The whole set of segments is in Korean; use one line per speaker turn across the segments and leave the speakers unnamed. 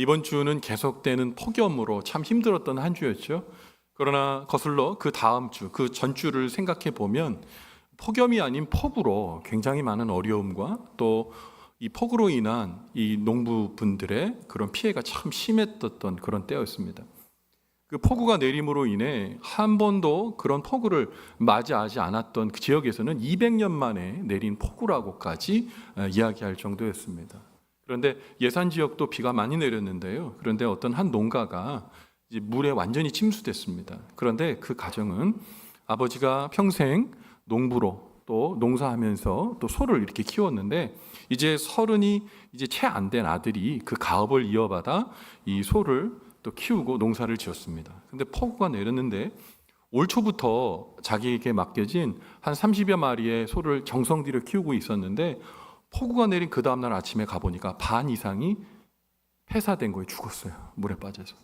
이번 주는 계속되는 폭염으로 참 힘들었던 한 주였죠. 그러나 거슬러 그 다음 주, 그 전주를 생각해 보면 폭염이 아닌 폭우로 굉장히 많은 어려움과 또 이 폭우로 인한 이 농부분들의 그런 피해가 참 심했던 그런 때였습니다. 그 폭우가 내림으로 인해 한 번도 그런 폭우를 맞이하지 않았던 그 지역에서는 200년 만에 내린 폭우라고까지 어, 이야기할 정도였습니다. 그런데 예산 지역도 비가 많이 내렸는데요. 그런데 어떤 한 농가가 물에 완전히 침수됐습니다. 그런데 그 가정은 아버지가 평생 농부로 또 농사하면서 또 소를 이렇게 키웠는데 이제 서른이 이제 채 안 된 아들이 그 가업을 이어받아 이 소를 또 키우고 농사를 지었습니다. 근데 폭우가 내렸는데 올 초부터 자기에게 맡겨진 한 30여 마리의 소를 정성 들여 키우고 있었는데 폭우가 내린 그 다음날 아침에 가보니까 반 이상이 폐사된 거에 죽었어요. 물에 빠져서.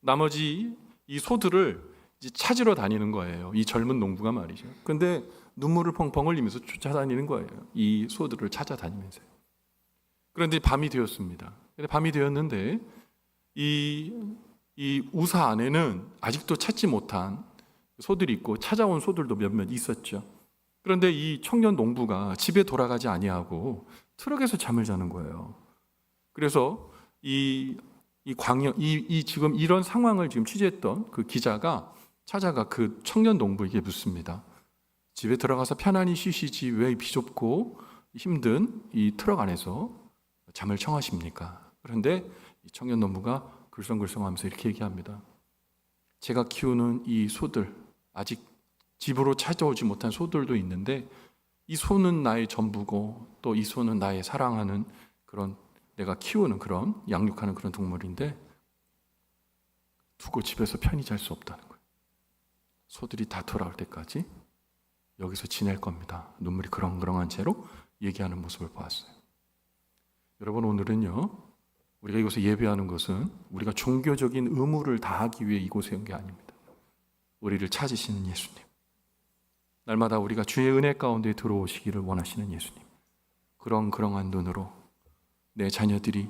나머지 이 소들을 찾으러 다니는 거예요. 이 젊은 농부가 말이죠. 근데 눈물을 펑펑 흘리면서 쫓아다니는 거예요. 이 소들을 찾아다니면서요. 그런데 밤이 되었습니다. 밤이 되었는데 이, 이 우사 안에는 아직도 찾지 못한 소들이 있고 찾아온 소들도 몇몇 있었죠. 그런데 이 청년 농부가 집에 돌아가지 아니하고 트럭에서 잠을 자는 거예요. 그래서 이, 이 광역, 이, 이 지금 이런 상황을 지금 취재했던 그 기자가 찾아가 그 청년 농부에게 묻습니다. 집에 들어가서 편안히 쉬시지 왜 비좁고 힘든 이 트럭 안에서 잠을 청하십니까? 그런데 이 청년 농부가 글썽글썽하면서 이렇게 얘기합니다. 제가 키우는 이 소들 아직 집으로 찾아오지 못한 소들도 있는데 이 소는 나의 전부고 또 이 소는 나의 사랑하는 그런 내가 키우는 그런 양육하는 그런 동물인데 두고 집에서 편히 잘 수 없다는 거예요. 소들이 다 돌아올 때까지 여기서 지낼 겁니다. 눈물이 그렁그렁한 채로 얘기하는 모습을 보았어요. 여러분 오늘은요. 우리가 이곳에 예배하는 것은 우리가 종교적인 의무를 다하기 위해 이곳에 온 게 아닙니다. 우리를 찾으시는 예수님. 날마다 우리가 주의 은혜 가운데 들어오시기를 원하시는 예수님. 그렁그렁한 눈으로 내 자녀들이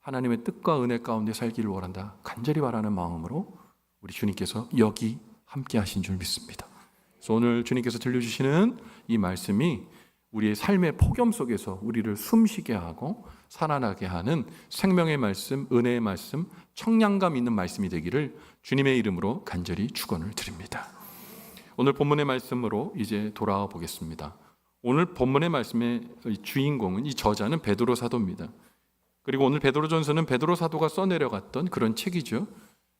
하나님의 뜻과 은혜 가운데 살기를 원한다. 간절히 바라는 마음으로 우리 주님께서 여기 함께 하신 줄 믿습니다. 오늘 주님께서 들려주시는 이 말씀이 우리의 삶의 폭염 속에서 우리를 숨쉬게 하고 살아나게 하는 생명의 말씀, 은혜의 말씀, 청량감 있는 말씀이 되기를 주님의 이름으로 간절히 축원을 드립니다. 오늘 본문의 말씀으로 이제 돌아와 보겠습니다. 오늘 본문의 말씀의 주인공은 이 저자는 베드로 사도입니다. 그리고 오늘 베드로전서는 베드로 사도가 써내려갔던 그런 책이죠.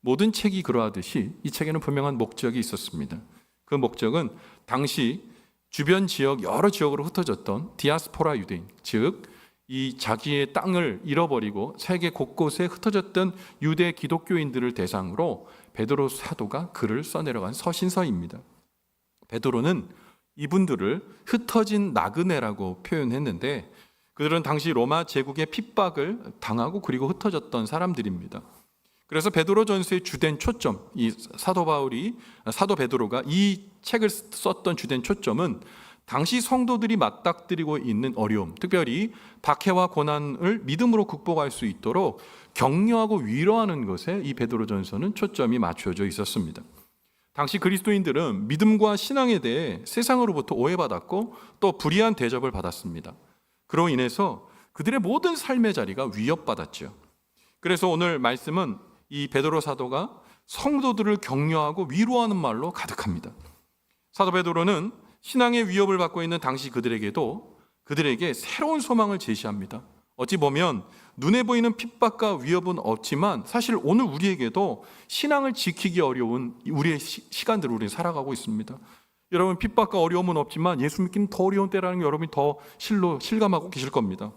모든 책이 그러하듯이 이 책에는 분명한 목적이 있었습니다. 그 목적은 당시 주변 지역 여러 지역으로 흩어졌던 디아스포라 유대인, 즉 이 자기의 땅을 잃어버리고 세계 곳곳에 흩어졌던 유대 기독교인들을 대상으로 베드로 사도가 글을 써내려간 서신서입니다. 베드로는 이분들을 흩어진 나그네라고 표현했는데 그들은 당시 로마 제국의 핍박을 당하고 그리고 흩어졌던 사람들입니다. 그래서 베드로 전서의 주된 초점, 이 사도 바울이 사도 베드로가 이 책을 썼던 주된 초점은 당시 성도들이 맞닥뜨리고 있는 어려움, 특별히 박해와 고난을 믿음으로 극복할 수 있도록 격려하고 위로하는 것에 이 베드로 전서는 초점이 맞춰져 있었습니다. 당시 그리스도인들은 믿음과 신앙에 대해 세상으로부터 오해받았고 또 불의한 대접을 받았습니다. 그로 인해서 그들의 모든 삶의 자리가 위협받았죠. 그래서 오늘 말씀은 이 베드로 사도가 성도들을 격려하고 위로하는 말로 가득합니다. 사도 베드로는 신앙의 위협을 받고 있는 당시 그들에게도 그들에게 새로운 소망을 제시합니다. 어찌 보면 눈에 보이는 핍박과 위협은 없지만 사실 오늘 우리에게도 신앙을 지키기 어려운 우리의 시, 간들을 우리는 살아가고 있습니다. 여러분 핍박과 어려움은 없지만 예수 믿기는 더 어려운 때라는 게 여러분이 더 실로 실감하고 계실 겁니다.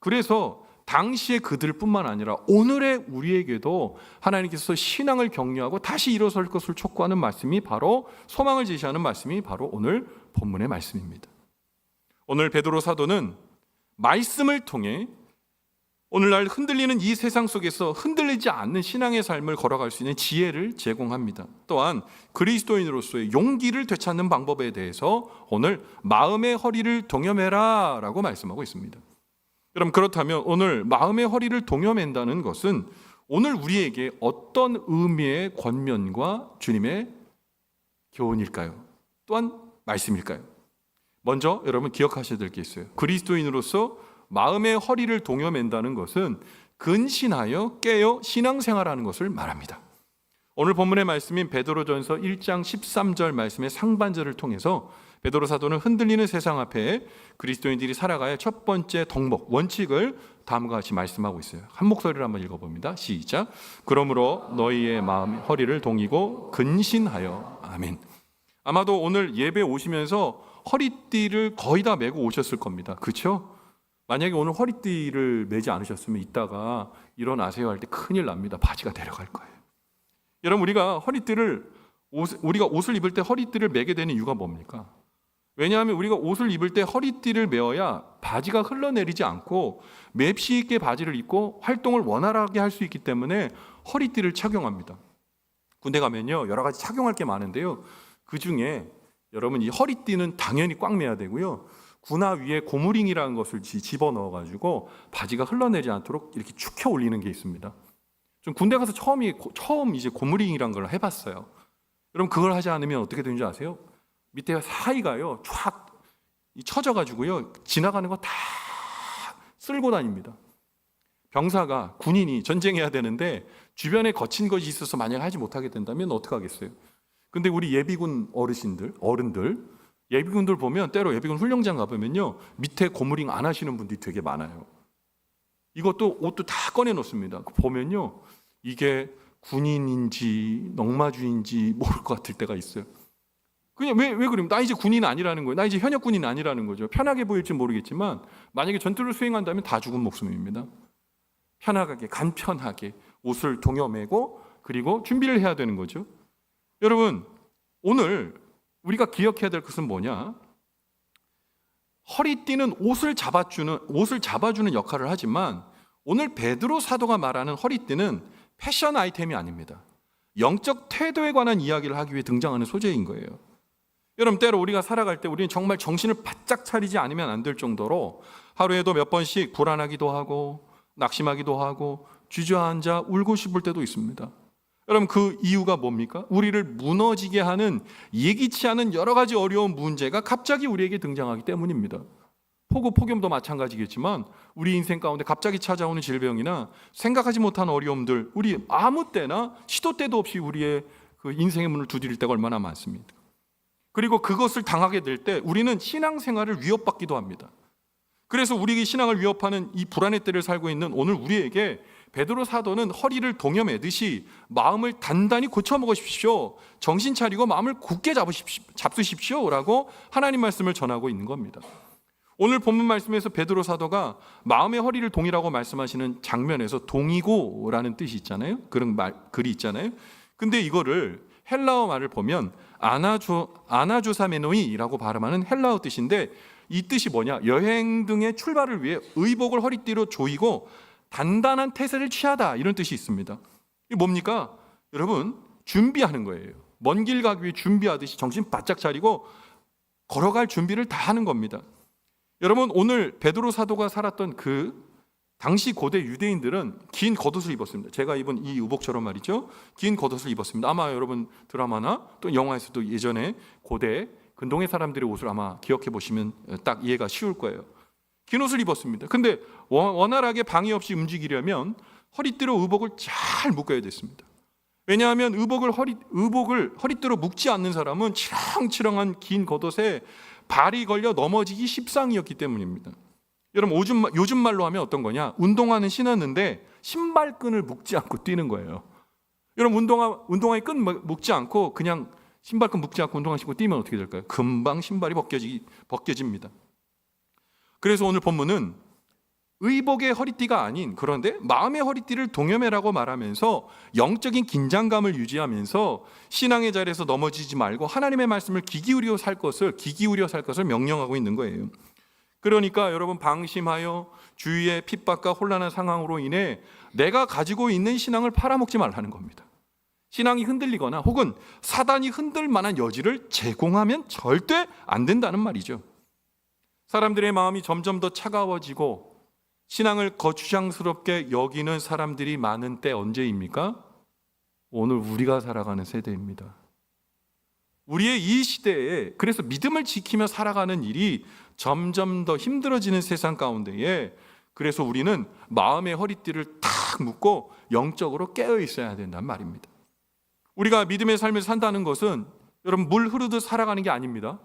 그래서 당시의 그들뿐만 아니라 오늘의 우리에게도 하나님께서 신앙을 격려하고 다시 일어설 것을 촉구하는 말씀이 바로 소망을 제시하는 말씀이 바로 오늘 본문의 말씀입니다. 오늘 베드로 사도는 말씀을 통해 오늘날 흔들리는 이 세상 속에서 흔들리지 않는 신앙의 삶을 걸어갈 수 있는 지혜를 제공합니다. 또한 그리스도인으로서의 용기를 되찾는 방법에 대해서 오늘 마음의 허리를 동여매라 라고 말씀하고 있습니다. 여러분 그렇다면 오늘 마음의 허리를 동여맨다는 것은 오늘 우리에게 어떤 의미의 권면과 주님의 교훈일까요? 또한 말씀일까요? 먼저 여러분 기억하셔야 될 게 있어요. 그리스도인으로서 마음의 허리를 동여맨다는 것은 근신하여 깨어 신앙생활하는 것을 말합니다. 오늘 본문의 말씀인 베드로전서 1장 13절 말씀의 상반절을 통해서 베드로 사도는 흔들리는 세상 앞에 그리스도인들이 살아가야 첫 번째 덕목 원칙을 다음과 같이 말씀하고 있어요. 한 목소리로 한번 읽어봅니다. 시작. 그러므로 너희의 마음 허리를 동이고 근신하여 아멘. 아마도 오늘 예배 오시면서 허리띠를 거의 다 메고 오셨을 겁니다. 그렇죠? 만약에 오늘 허리띠를 매지 않으셨으면 이따가 일어나세요 할 때 큰일 납니다. 바지가 내려갈 거예요. 여러분 우리가 허리띠를 옷, 우리가 옷을 입을 때 허리띠를 매게 되는 이유가 뭡니까? 왜냐하면 우리가 옷을 입을 때 허리띠를 메어야 바지가 흘러내리지 않고 맵시 있게 바지를 입고 활동을 원활하게 할 수 있기 때문에 허리띠를 착용합니다. 군대 가면요 여러 가지 착용할 게 많은데요. 그 중에 여러분 이 허리띠는 당연히 꽉 매야 되고요. 군화 위에 고무링이라는 것을 집어 넣어 가지고 바지가 흘러내지 않도록 이렇게 축혀 올리는 게 있습니다. 좀 군대 가서 처음이 처음 이제 고무링이란 걸 해봤어요. 여러분 그걸 하지 않으면 어떻게 되는지 아세요? 밑에 사이가요 쫙 쳐져 가지고요 지나가는 거 다 쓸고 다닙니다. 병사가 군인이 전쟁해야 되는데 주변에 거친 것이 있어서 만약 하지 못하게 된다면 어떻게 하겠어요? 근데 우리 예비군 어르신들, 어른들, 예비군들 보면 때로 예비군 훈련장 가보면요 밑에 고무링 안 하시는 분들이 되게 많아요. 이것도 옷도 다 꺼내 놓습니다. 보면요 이게 군인인지 넉마주인지 모를 것 같을 때가 있어요. 그냥 왜, 왜 그러면 나 이제 군인 아니라는 거예요. 나 이제 현역 군인 아니라는 거죠. 편하게 보일지 모르겠지만 만약에 전투를 수행한다면 다 죽은 목숨입니다. 편하게 간편하게 옷을 동여매고 그리고 준비를 해야 되는 거죠. 여러분 오늘 우리가 기억해야 될 것은 뭐냐? 허리띠는 옷을 잡아주는 옷을 잡아주는 역할을 하지만 오늘 베드로 사도가 말하는 허리띠는 패션 아이템이 아닙니다. 영적 태도에 관한 이야기를 하기 위해 등장하는 소재인 거예요. 여러분 때로 우리가 살아갈 때 우리는 정말 정신을 바짝 차리지 않으면 안 될 정도로 하루에도 몇 번씩 불안하기도 하고 낙심하기도 하고 주저앉아 울고 싶을 때도 있습니다. 여러분 그 이유가 뭡니까? 우리를 무너지게 하는 예기치 않은 여러 가지 어려운 문제가 갑자기 우리에게 등장하기 때문입니다. 폭우 폭염도 마찬가지겠지만 우리 인생 가운데 갑자기 찾아오는 질병이나 생각하지 못한 어려움들 우리 아무 때나 시도 때도 없이 우리의 그 인생의 문을 두드릴 때가 얼마나 많습니까? 그리고 그것을 당하게 될 때 우리는 신앙생활을 위협받기도 합니다. 그래서 우리의 신앙을 위협하는 이 불안의 때를 살고 있는 오늘 우리에게 베드로 사도는 허리를 동여매듯이 마음을 단단히 고쳐 먹으십시오. 정신 차리고 마음을 굳게 잡으십시오. 잡수십시오 라고 하나님 말씀을 전하고 있는 겁니다. 오늘 본문 말씀에서 베드로 사도가 마음의 허리를 동이라고 말씀하시는 장면에서 동이고라는 뜻이 있잖아요. 그런 말 글이 있잖아요. 근데 이거를 헬라어 말을 보면 아나주 아나주사메노이라고 발음하는 헬라어 뜻인데 이 뜻이 뭐냐? 여행 등의 출발을 위해 의복을 허리띠로 조이고 단단한 태세를 취하다 이런 뜻이 있습니다. 이 뭡니까? 여러분 준비하는 거예요. 먼 길 가기 위해 준비하듯이 정신 바짝 차리고 걸어갈 준비를 다 하는 겁니다. 여러분 오늘 베드로 사도가 살았던 그 당시 고대 유대인들은 긴 겉옷을 입었습니다. 제가 입은 이 의복처럼 말이죠. 긴 겉옷을 입었습니다. 아마 여러분 드라마나 또 영화에서도 예전에 고대 근동의 사람들의 옷을 아마 기억해 보시면 딱 이해가 쉬울 거예요. 긴 옷을 입었습니다. 근데 원활하게 방해 없이 움직이려면 허리띠로 의복을 잘 묶어야 됐습니다. 왜냐하면 의복을 허리 의복을 허리띠로 묶지 않는 사람은 치렁치렁한 긴 겉옷에 발이 걸려 넘어지기 십상이었기 때문입니다. 여러분 요즘, 요즘 말로 하면 어떤 거냐? 운동화는 신었는데 신발끈을 묶지 않고 뛰는 거예요. 여러분 운동화 운동화에 끈 묶지 않고 그냥 신발끈 묶지 않고 운동화 신고 뛰면 어떻게 될까요? 금방 신발이 벗겨지 벗겨집니다. 그래서 오늘 본문은 의복의 허리띠가 아닌 그런데 마음의 허리띠를 동여매라고 말하면서 영적인 긴장감을 유지하면서 신앙의 자리에서 넘어지지 말고 하나님의 말씀을 귀 기울여 살 것을 귀 기울여 살 것을 명령하고 있는 거예요. 그러니까 여러분 방심하여 주위의 핍박과 혼란한 상황으로 인해 내가 가지고 있는 신앙을 팔아먹지 말라는 겁니다. 신앙이 흔들리거나 혹은 사단이 흔들 만한 여지를 제공하면 절대 안 된다는 말이죠. 사람들의 마음이 점점 더 차가워지고 신앙을 거추장스럽게 여기는 사람들이 많은 때 언제입니까? 오늘 우리가 살아가는 세대입니다. 우리의 이 시대에 그래서 믿음을 지키며 살아가는 일이 점점 더 힘들어지는 세상 가운데에 그래서 우리는 마음의 허리띠를 탁 묶고 영적으로 깨어 있어야 된단 말입니다. 우리가 믿음의 삶을 산다는 것은 여러분 물 흐르듯 살아가는 게 아닙니다.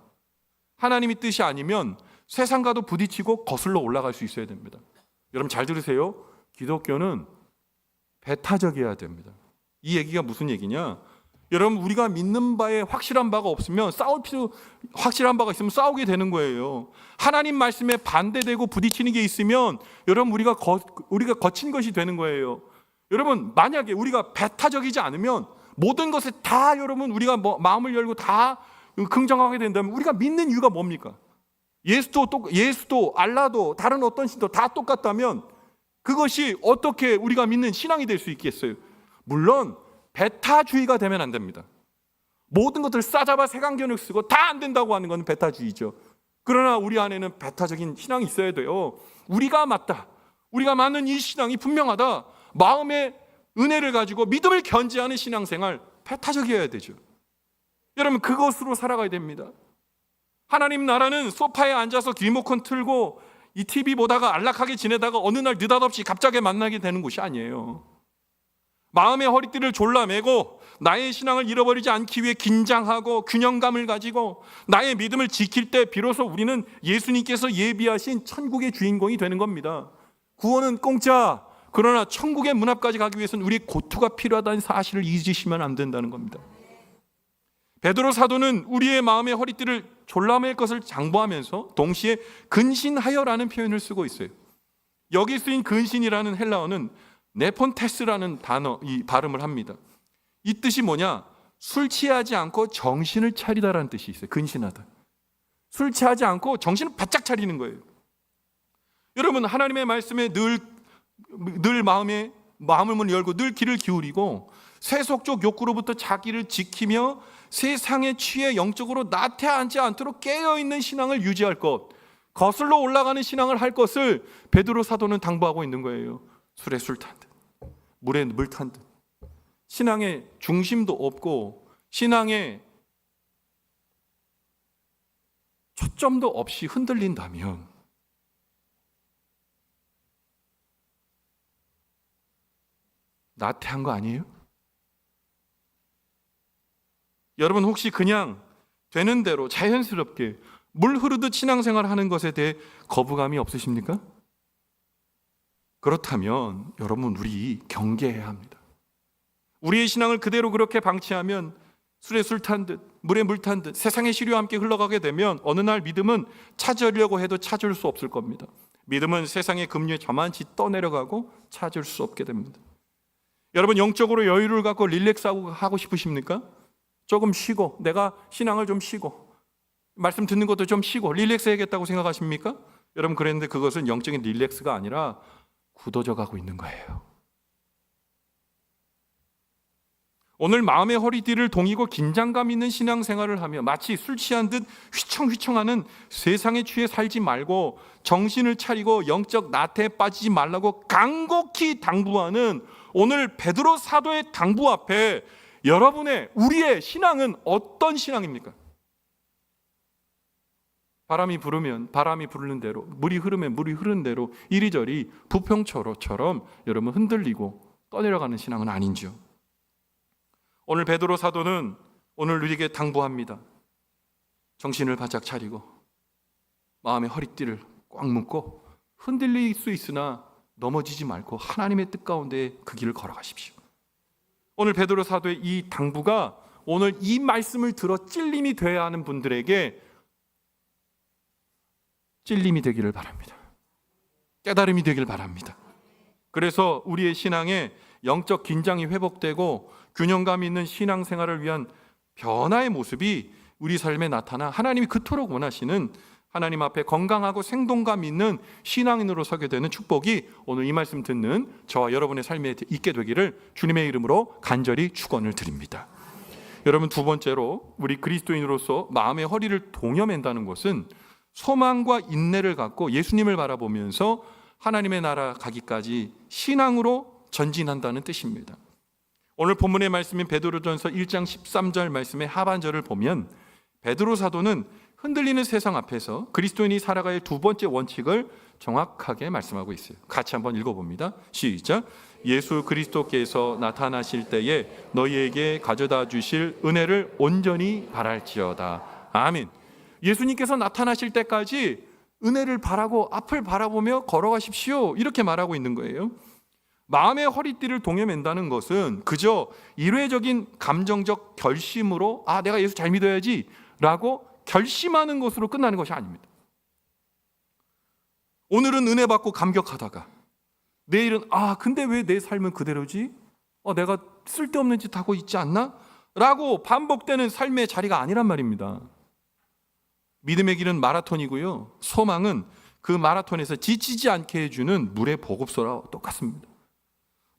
하나님이 뜻이 아니면 세상과도 부딪히고 거슬러 올라갈 수 있어야 됩니다. 여러분 잘 들으세요. 기독교는 배타적이어야 됩니다. 이 얘기가 무슨 얘기냐? 여러분 우리가 믿는 바에 확실한 바가 없으면 싸울 필요 확실한 바가 있으면 싸우게 되는 거예요. 하나님 말씀에 반대되고 부딪히는 게 있으면 여러분 우리가 거, 우리가 거친 것이 되는 거예요. 여러분 만약에 우리가 배타적이지 않으면 모든 것에 다 여러분 우리가 뭐 마음을 열고 다 긍정하게 된다면 우리가 믿는 이유가 뭡니까? 예수도 똑 예수도 알라도 다른 어떤 신도 다 똑같다면 그것이 어떻게 우리가 믿는 신앙이 될 수 있겠어요? 물론 배타주의가 되면 안 됩니다. 모든 것들 싸잡아 색안경을 쓰고 다 안 된다고 하는 건 배타주의죠. 그러나 우리 안에는 배타적인 신앙이 있어야 돼요. 우리가 맞다. 우리가 맞는 이 신앙이 분명하다. 마음의 은혜를 가지고 믿음을 견지하는 신앙생활 배타적이어야 되죠. 여러분 그것으로 살아가야 됩니다. 하나님 나라는 소파에 앉아서 리모컨 틀고 이 TV 보다가 안락하게 지내다가 어느 날 느닷없이 갑자기 만나게 되는 곳이 아니에요. 마음의 허리띠를 졸라매고 나의 신앙을 잃어버리지 않기 위해 긴장하고 균형감을 가지고 나의 믿음을 지킬 때 비로소 우리는 예수님께서 예비하신 천국의 주인공이 되는 겁니다. 구원은 공짜. 그러나 천국의 문 앞까지 가기 위해서는 우리의 고투가 필요하다는 사실을 잊으시면 안 된다는 겁니다. 베드로 사도는 우리의 마음의 허리띠를 졸라맬 것을 장보하면서 동시에 근신하여라는 표현을 쓰고 있어요. 여기 쓰인 근신이라는 헬라어는 네폰테스라는 단어 이 발음을 합니다. 이 뜻이 뭐냐? 술 취하지 않고 정신을 차리다라는 뜻이 있어요. 근신하다. 술 취하지 않고 정신을 바짝 차리는 거예요. 여러분 하나님의 말씀에 늘 늘 마음에 마음을 문 열고 늘 귀를 기울이고 세속적 욕구로부터 자기를 지키며 세상에 취해 영적으로 나태하지 않도록 깨어 있는 신앙을 유지할 것, 거슬러 올라가는 신앙을 할 것을 베드로 사도는 당부하고 있는 거예요. 술에 술 탄 듯, 물에 물 탄 듯. 신앙의 중심도 없고 신앙의 초점도 없이 흔들린다면 나태한 거 아니에요? 여러분 혹시 그냥 되는 대로 자연스럽게 물 흐르듯 신앙생활 하는 것에 대해 거부감이 없으십니까? 그렇다면 여러분 우리 경계해야 합니다. 우리의 신앙을 그대로 그렇게 방치하면 술에 술 탄 듯, 물에 물 탄 듯, 세상의 시류와 함께 흘러가게 되면 어느 날 믿음은 찾으려고 해도 찾을 수 없을 겁니다. 믿음은 세상의 급류에 저만치 떠내려가고 찾을 수 없게 됩니다. 여러분 영적으로 여유를 갖고 릴렉스하고 하고 싶으십니까? 조금 쉬고 내가 신앙을 좀 쉬고 말씀 듣는 것도 좀 쉬고 릴렉스 해야겠다고 생각하십니까? 여러분 그랬는데 그것은 영적인 릴렉스가 아니라 굳어져 가고 있는 거예요. 오늘 마음의 허리띠를 동이고 긴장감 있는 신앙생활을 하며 마치 술 취한 듯 휘청휘청하는 세상에 취해 살지 말고 정신을 차리고 영적 나태에 빠지지 말라고 간곡히 당부하는 오늘 베드로 사도의 당부 앞에 여러분의 우리의 신앙은 어떤 신앙입니까? 바람이 부르면 바람이 부르는 대로 물이 흐르면 물이 흐르는 대로 이리저리 부평초로처럼 여러분 흔들리고 떠내려가는 신앙은 아닌지요. 오늘 베드로 사도는 오늘 우리에게 당부합니다. 정신을 바짝 차리고 마음의 허리띠를 꽉 묶고 흔들릴 수 있으나 넘어지지 말고 하나님의 뜻 가운데 그 길을 걸어가십시오. 오늘 베드로 사도의 이 당부가 오늘 이 말씀을 들어 찔림이 되어야 하는 분들에게 찔림이 되기를 바랍니다. 깨달음이 되길 바랍니다. 그래서 우리의 신앙에 영적 긴장이 회복되고 균형감 있는 신앙 생활을 위한 변화의 모습이 우리 삶에 나타나 하나님이 그토록 원하시는 하나님 앞에 건강하고 생동감 있는 신앙인으로 서게 되는 축복이 오늘 이 말씀 듣는 저와 여러분의 삶에 있게 되기를 주님의 이름으로 간절히 축원을 드립니다. 여러분 두 번째로 우리 그리스도인으로서 마음의 허리를 동여맨다는 것은 소망과 인내를 갖고 예수님을 바라보면서 하나님의 나라 가기까지 신앙으로 전진한다는 뜻입니다. 오늘 본문의 말씀인 베드로전서 1장 13절 말씀의 하반절을 보면 베드로 사도는 흔들리는 세상 앞에서 그리스도인이 할두 번째 원칙을 정확하게 말씀하고 있어요. 같이 한번 읽어봅니다. 시작. 예수 그리스도께서 나타나실 때에 너희에게 가져다 주실 은혜를 온전히 바랄지어다. 아멘. 예수님께서 나타나실 때까지 은혜를 바라고 앞을 바라보며 걸어가십시오. 이렇게 말하고 있는 거예요. 마음의 허리띠를 동여맨다는 것은 그저 일회적인 감정적 결심으로 아 내가 예수 잘 믿어야지 라고 결심하는 것으로 끝나는 것이 아닙니다. 오늘은 은혜 받고 감격하다가 내일은 아 근데 왜 내 삶은 그대로지? 어 내가 쓸데없는 짓 하고 있지 않나? 라고 반복되는 삶의 자리가 아니란 말입니다. 믿음의 길은 마라톤이고요. 소망은 그 마라톤에서 지치지 않게 해주는 물의 보급소와 똑같습니다.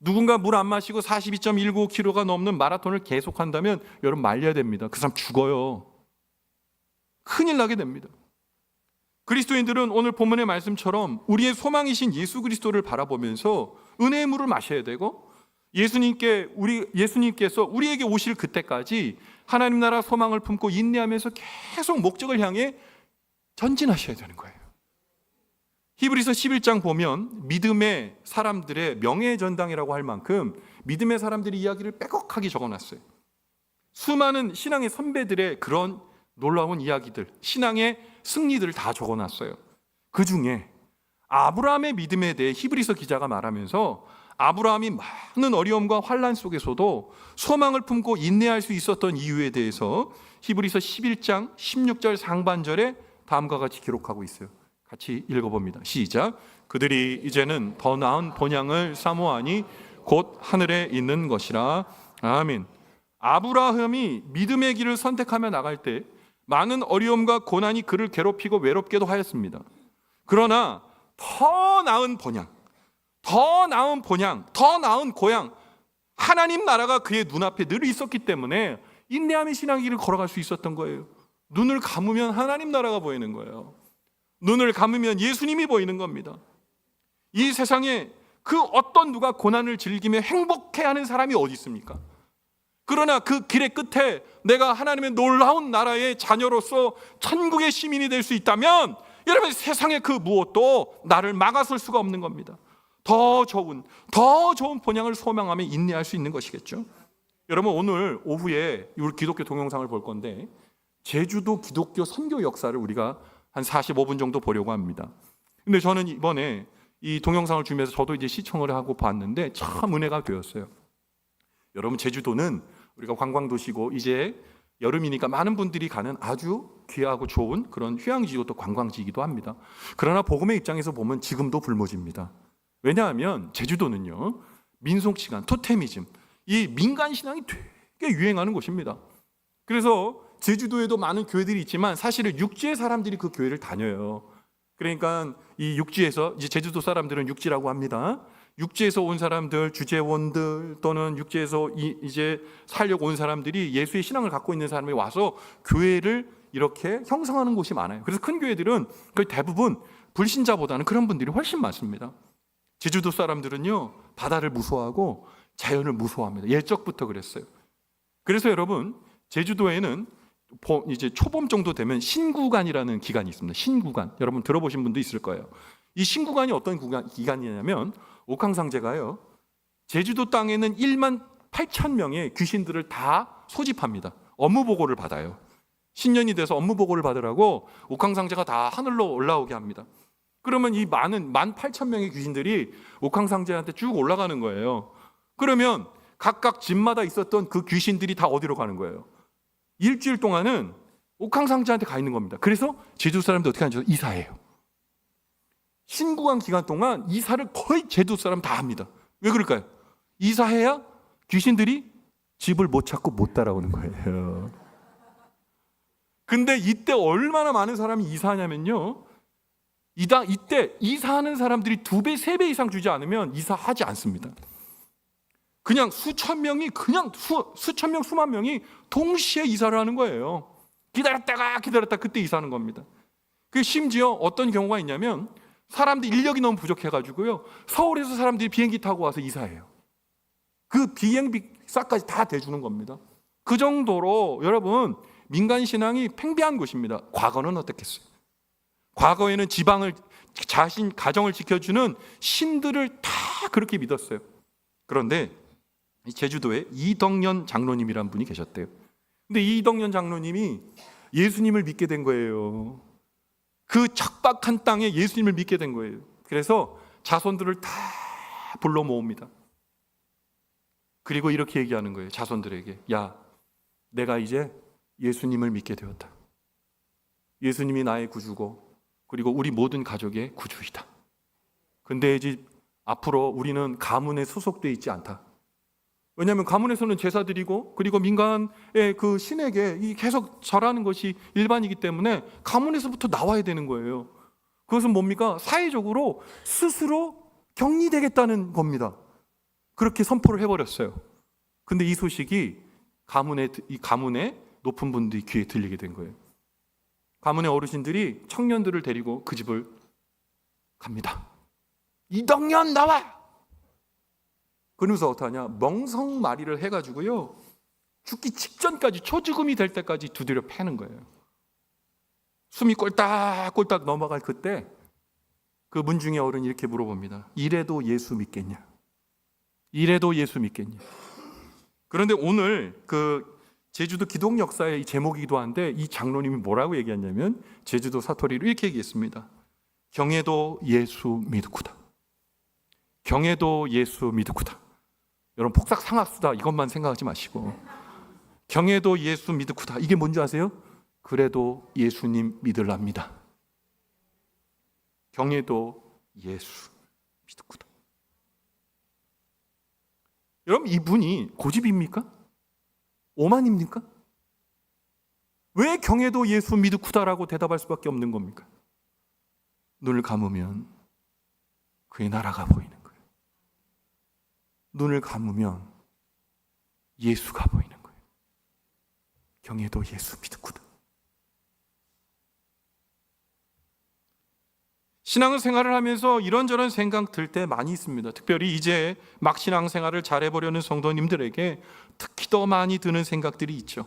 누군가 물 안 마시고 42.19km가 넘는 마라톤을 계속한다면 여러분 말려야 됩니다. 그 사람 죽어요. 큰일 나게 됩니다. 그리스도인들은 오늘 본문의 말씀처럼 우리의 소망이신 예수 그리스도를 바라보면서 은혜의 물을 마셔야 되고 예수님께 우리 예수님께서 우리에게 오실 그때까지 하나님 나라 소망을 품고 인내하면서 계속 목적을 향해 전진하셔야 되는 거예요. 히브리서 11장 보면 믿음의 사람들의 명예 전당이라고 할 만큼 믿음의 사람들의 이야기를 빼곡하게 적어놨어요. 수많은 신앙의 선배들의 그런 놀라운 이야기들, 신앙의 승리들을 다 적어 놨어요. 그 중에 아브라함의 믿음에 대해 히브리서 기자가 말하면서 아브라함이 많은 어려움과 환란 속에서도 소망을 품고 인내할 수 있었던 이유에 대해서 히브리서 11장 16절 상반절에 다음과 같이 기록하고 있어요. 같이 읽어봅니다. 시작. 그들이 이제는 더 나은 본향을 사모하니 곧 하늘에 있는 것이라. 아멘. 아브라함이 믿음의 길을 선택하며 나갈 때 많은 어려움과 고난이 그를 괴롭히고 외롭게도 하였습니다. 그러나 더 나은 본향, 더 나은 본향, 더 나은 고향, 하나님 나라가 그의 눈앞에 늘 있었기 때문에 인내함의 신앙 길을 걸어갈 수 있었던 거예요. 눈을 감으면 하나님 나라가 보이는 거예요. 눈을 감으면 예수님이 보이는 겁니다. 이 세상에 그 어떤 누가 고난을 즐기며 행복해하는 사람이 어디 있습니까? 그러나 그 길의 끝에 내가 하나님의 놀라운 나라의 자녀로서 천국의 시민이 될 수 있다면 여러분 세상의 그 무엇도 나를 막아설 수가 없는 겁니다. 더 좋은 더 좋은 본향을 소망하며 인내할 수 있는 것이겠죠. 여러분 오늘 오후에 우리 기독교 동영상을 볼 건데 제주도 기독교 선교 역사를 우리가 한 45분 정도 보려고 합니다. 근데 저는 이번에 이 동영상을 주면서 저도 이제 시청을 하고 봤는데 참 은혜가 되었어요. 여러분 제주도는 우리가 관광 도시고 이제 여름이니까 많은 분들이 가는 아주 귀하고 좋은 그런 휴양지고 또 관광지이기도 합니다. 그러나 복음의 입장에서 보면 지금도 불모집니다. 왜냐하면 제주도는요 민속 시간, 토테미즘, 이 민간 신앙이 되게 유행하는 곳입니다. 그래서 제주도에도 많은 교회들이 있지만 사실은 육지의 사람들이 그 교회를 다녀요. 그러니까 이 육지에서 이제 제주도 사람들은 육지라고 합니다. 육지에서 온 사람들, 주재원들 또는 육지에서 이, 이제 살려고 온 사람들이 예수의 신앙을 갖고 있는 사람이 와서 교회를 이렇게 형성하는 곳이 많아요. 그래서 큰 교회들은 거의 대부분 불신자보다는 그런 분들이 훨씬 많습니다. 제주도 사람들은요 바다를 무서워하고 자연을 무서워합니다. 예적부터 그랬어요. 그래서 여러분 제주도에는 보- 이제 초봄 정도 되면 신구간이라는 기간이 있습니다. 신구간 여러분 들어보신 분도 있을 거예요. 이 신구간이 어떤 구간, 기간이냐면 옥황상제가요 제주도 땅에는 1만 8천 명의 귀신들을 다 소집합니다. 업무 보고를 받아요. 신년이 돼서 업무 보고를 받으라고 옥황상제가 다 하늘로 올라오게 합니다. 그러면 이 많은 만 8천 명의 귀신들이 옥황상제한테 쭉 올라가는 거예요. 그러면 각각 집마다 있었던 그 귀신들이 다 어디로 가는 거예요? 일주일 동안은 옥황상제한테 가 있는 겁니다. 그래서 제주 사람들 어떻게 하죠? 이사해요. 신구간 기간 동안 이사를 거의 제주 사람 다 합니다. 왜 그럴까요? 이사해야 귀신들이 집을 못 찾고 못 따라오는 거예요. 근데 이때 얼마나 많은 사람이 이사하냐면요. 이다 이때 이사하는 사람들이 두 배, 세 배 이상 주지 않으면 이사하지 않습니다. 그냥 수천 명이 그냥 수, 수천 명, 수만 명이 동시에 이사를 하는 거예요. 기다렸다가 기다렸다 그때 이사하는 겁니다. 그 심지어 어떤 경우가 있냐면 사람들 인력이 너무 부족해가지고요. 서울에서 사람들이 비행기 타고 와서 이사해요. 그 비행비 싹까지 다 대주는 겁니다. 그 정도로 여러분 민간 신앙이 팽배한 곳입니다. 과거는 어떻겠어요? 과거에는 지방을 자신 가정을 지켜주는 신들을 다 그렇게 믿었어요. 그런데 이 제주도에 이덕년 장로님이란 분이 계셨대요. 근데 이덕년 장로님이 예수님을 믿게 된 거예요. 그 척박한 땅에 예수님을 믿게 된 거예요. 그래서 자손들을 다 불러 모읍니다. 그리고 이렇게 얘기하는 거예요. 자손들에게. 야, 내가 이제 예수님을 믿게 되었다. 예수님이 나의 구주고, 그리고 우리 모든 가족의 구주이다. 근데 이제 앞으로 우리는 가문에 소속돼 있지 않다. 왜냐하면 가문에서는 제사 드리고 그리고 민간의 그 신에게 이 계속 절하는 것이 일반이기 때문에 가문에서부터 나와야 되는 거예요. 그것은 뭡니까? 사회적으로 스스로 격리되겠다는 겁니다. 그렇게 선포를 해버렸어요. 근데 이 소식이 가문의 이 가문의 높은 분들이 귀에 들리게 된 거예요. 가문의 어르신들이 청년들을 데리고 그 집을 갑니다. 이덕년 나와! 그러면서 어떡하냐? 멍성마리를 해가지고요. 죽기 직전까지 초죽음이 될 때까지 두드려 패는 거예요. 숨이 꼴딱꼴딱 넘어갈 그때 그 문중의 어른이 이렇게 물어봅니다. 이래도 예수 믿겠냐? 이래도 예수 믿겠냐? 그런데 오늘 그 제주도 기독 역사의 이 제목이기도 한데 이 장로님이 뭐라고 얘기했냐면 제주도 사토리로 이렇게 얘기했습니다. 경에도 예수 믿구다. 경에도 예수 믿구다. 여러분 폭삭 상하수다 이것만 생각하지 마시고 경에도 예수 믿구다. 이게 뭔지 아세요? 그래도 예수님 믿을랍니다. 경에도 예수 믿구다. 여러분 이분이 고집입니까? 오만입니까? 왜 경에도 예수 믿구다라고 대답할 수밖에 없는 겁니까? 눈을 감으면 그의 나라가 보이는. 눈을 감으면 예수가 보이는 거예요. 경에도 예수 믿구다. 신앙생활을 하면서 이런저런 생각 들 때 많이 있습니다. 특별히 이제 막 신앙생활을 잘해보려는 성도님들에게 특히 더 많이 드는 생각들이 있죠.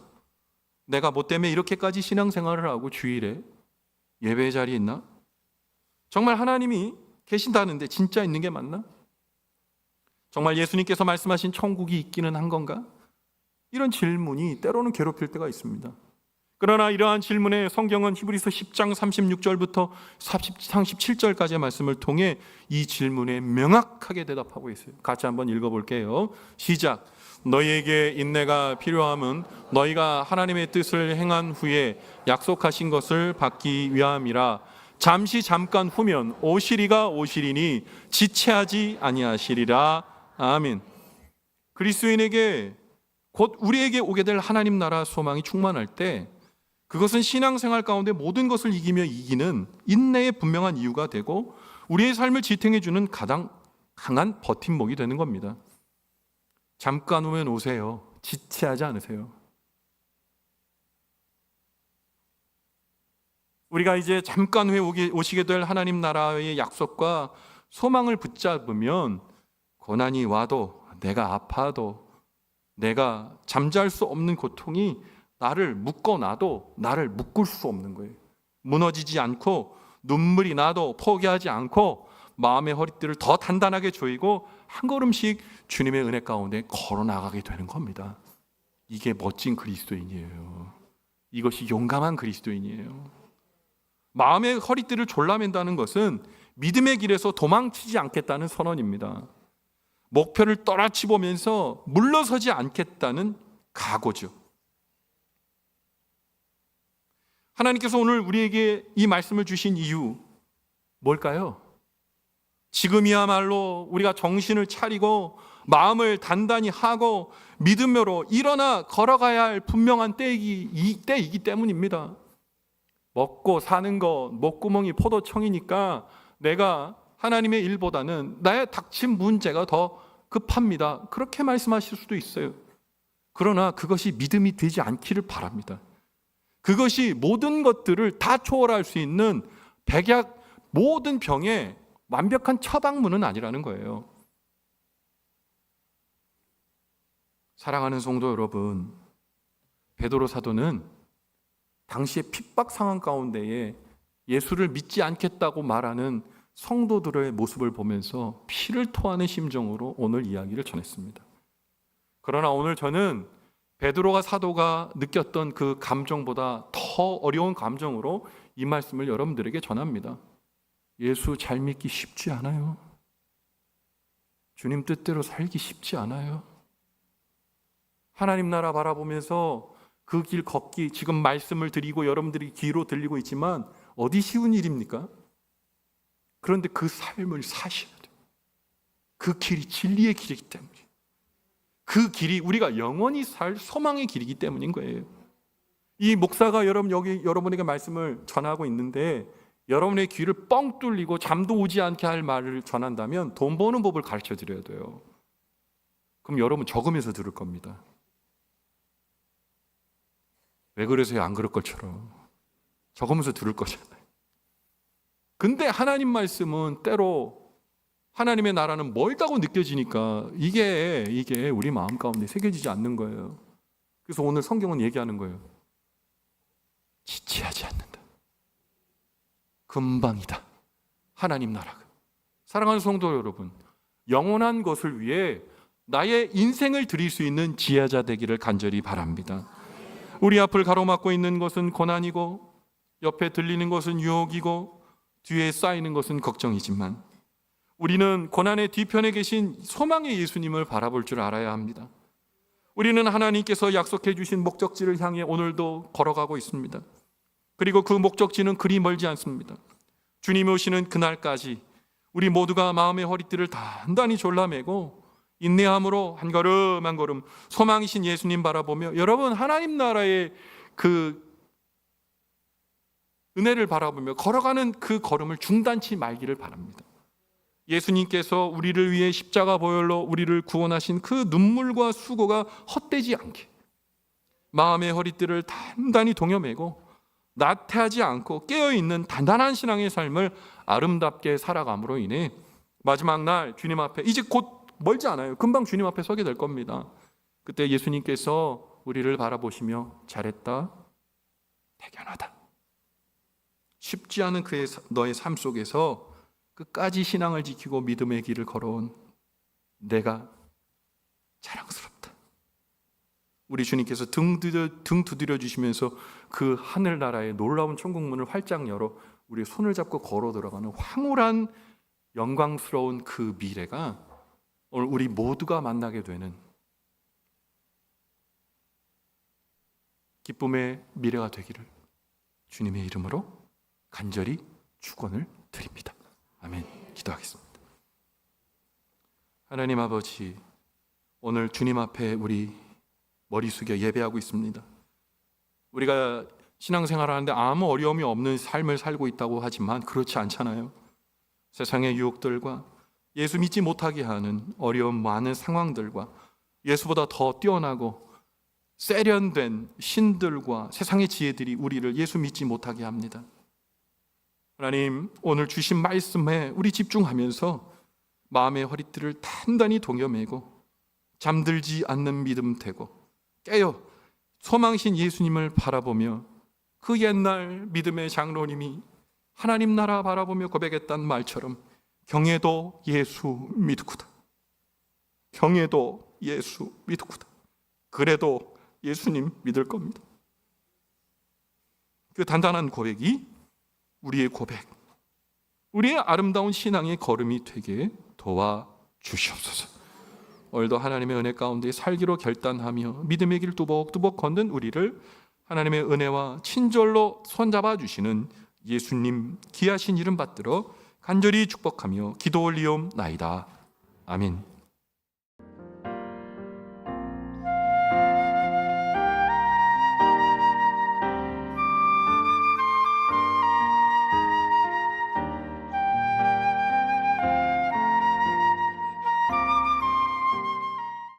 내가 뭐 때문에 이렇게까지 신앙생활을 하고 주일에 예배 자리에 있나? 정말 하나님이 계신다는데 진짜 있는 게 맞나? 정말 예수님께서 말씀하신 천국이 있기는 한 건가? 이런 질문이 때로는 괴롭힐 때가 있습니다. 그러나 이러한 질문에 성경은 히브리서 10장 36절부터 37절까지의 말씀을 통해 이 질문에 명확하게 대답하고 있어요. 같이 한번 읽어볼게요. 시작. 너희에게 인내가 필요함은 너희가 하나님의 뜻을 행한 후에 약속하신 것을 받기 위함이라. 잠시 잠깐 후면 오시리가 오시리니 지체하지 아니하시리라. 아멘. 그리스도인에게 곧 우리에게 오게 될 하나님 나라 소망이 충만할 때 그것은 신앙생활 가운데 모든 것을 이기며 이기는 인내의 분명한 이유가 되고 우리의 삶을 지탱해 주는 가장 강한 버팀목이 되는 겁니다. 잠깐 오면 오세요. 지체하지 않으세요. 우리가 이제 잠깐 후에 오시게 될 하나님 나라의 약속과 소망을 붙잡으면 고난이 와도 내가 아파도 내가 잠잘 수 없는 고통이 나를 묶어놔도 나를 묶을 수 없는 거예요. 무너지지 않고 눈물이 나도 포기하지 않고 마음의 허리띠를 더 단단하게 조이고 한 걸음씩 주님의 은혜 가운데 걸어 나가게 되는 겁니다. 이게 멋진 그리스도인이에요. 이것이 용감한 그리스도인이에요. 마음의 허리띠를 졸라맨다는 것은 믿음의 길에서 도망치지 않겠다는 선언입니다. 목표를 떨어치보면서 물러서지 않겠다는 각오죠. 하나님께서 오늘 우리에게 이 말씀을 주신 이유 뭘까요? 지금이야말로 우리가 정신을 차리고 마음을 단단히 하고 믿음으로 일어나 걸어가야 할 분명한 때이기, 이 때이기 때문입니다. 먹고 사는 것, 목구멍이 포도청이니까 내가 하나님의 일보다는 나의 닥친 문제가 더 급합니다. 그렇게 말씀하실 수도 있어요. 그러나 그것이 믿음이 되지 않기를 바랍니다. 그것이 모든 것들을 다 초월할 수 있는 백약 모든 병에 완벽한 처방문은 아니라는 거예요. 사랑하는 성도 여러분, 베드로 사도는 당시의 핍박 상황 가운데에 예수를 믿지 않겠다고 말하는 성도들의 모습을 보면서 피를 토하는 심정으로 오늘 이야기를 전했습니다. 그러나 오늘 저는 베드로가 사도가 느꼈던 그 감정보다 더 어려운 감정으로 이 말씀을 여러분들에게 전합니다. 예수 잘 믿기 쉽지 않아요. 주님 뜻대로 살기 쉽지 않아요. 하나님 나라 바라보면서 그 길 걷기 지금 말씀을 드리고 여러분들이 귀로 들리고 있지만 어디 쉬운 일입니까? 그런데 그 삶을 사셔야 돼요. 그 길이 진리의 길이기 때문에. 그 길이 우리가 영원히 살 소망의 길이기 때문인 거예요. 이 목사가 여러분 여기 여러분에게 말씀을 전하고 있는데 여러분의 귀를 뻥 뚫리고 잠도 오지 않게 할 말을 전한다면 돈 버는 법을 가르쳐 드려야 돼요. 그럼 여러분 적으면서 들을 겁니다. 왜 그러세요? 안 그럴 것처럼. 적으면서 들을 거잖아요. 근데 하나님 말씀은 때로 하나님의 나라는 멀다고 느껴지니까 이게 이게 우리 마음 가운데 새겨지지 않는 거예요. 그래서 오늘 성경은 얘기하는 거예요. 지체하지 않는다. 금방이다. 하나님 나라가. 사랑하는 성도 여러분, 영원한 것을 위해 나의 인생을 드릴 수 있는 지혜자 되기를 간절히 바랍니다. 우리 앞을 가로막고 있는 것은 고난이고 옆에 들리는 것은 유혹이고 뒤에 쌓이는 것은 걱정이지만 우리는 고난의 뒤편에 계신 소망의 예수님을 바라볼 줄 알아야 합니다. 우리는 하나님께서 약속해 주신 목적지를 향해 오늘도 걸어가고 있습니다. 그리고 그 목적지는 그리 멀지 않습니다. 주님이 오시는 그날까지 우리 모두가 마음의 허리띠를 단단히 졸라매고 인내함으로 한 걸음 한 걸음 소망이신 예수님 바라보며 여러분 하나님 나라의 그 은혜를 바라보며 걸어가는 그 걸음을 중단치 말기를 바랍니다. 예수님께서 우리를 위해 십자가 보혈로 우리를 구원하신 그 눈물과 수고가 헛되지 않게 마음의 허리띠를 단단히 동여매고 나태하지 않고 깨어 있는 단단한 신앙의 삶을 아름답게 살아감으로 인해 마지막 날 주님 앞에 이제 곧 멀지 않아요. 금방 주님 앞에 서게 될 겁니다. 그때 예수님께서 우리를 바라보시며 잘했다. 대견하다. 쉽지 않은 그의 너의 삶 속에서 끝까지 신앙을 지키고 믿음의 길을 걸어온 내가 자랑스럽다. 우리 주님께서 등, 두드려, 등 두드려 주시면서 그 하늘나라의 놀라운 천국문을 활짝 열어 우리 손을 잡고 걸어 들어가는 황홀한 영광스러운 그 미래가 오늘 우리 모두가 만나게 되는 기쁨의 미래가 되기를 주님의 이름으로 간절히 축원을 드립니다. 아멘. 기도하겠습니다. 하나님 아버지, 오늘 주님 앞에 우리 머리 숙여 예배하고 있습니다. 우리가 신앙생활 하는데 아무 어려움이 없는 삶을 살고 있다고 하지만 그렇지 않잖아요. 세상의 유혹들과 예수 믿지 못하게 하는 어려운 많은 상황들과 예수보다 더 뛰어나고 세련된 신들과 세상의 지혜들이 우리를 예수 믿지 못하게 합니다. 하나님, 오늘 주신 말씀에 우리 집중하면서 마음의 허리띠를 단단히 동여매고 잠들지 않는 믿음 되고 깨어 소망신 예수님을 바라보며 그 옛날 믿음의 장로님이 하나님 나라 바라보며 고백했단 말처럼 경에도 예수 믿구다. 경에도 예수 믿구다. 그래도 예수님 믿을 겁니다. 그 단단한 고백이 우리의 고백, 우리의 아름다운 신앙의 걸음이 되게 도와 주시옵소서. 오늘도 하나님의 은혜 가운데 살기로 결단하며 믿음의 길 뚜벅뚜벅 걷는 우리를 하나님의 은혜와 친절로 손잡아 주시는 예수님 귀하신 이름 받들어 간절히 축복하며 기도 올리옵나이다. 아멘.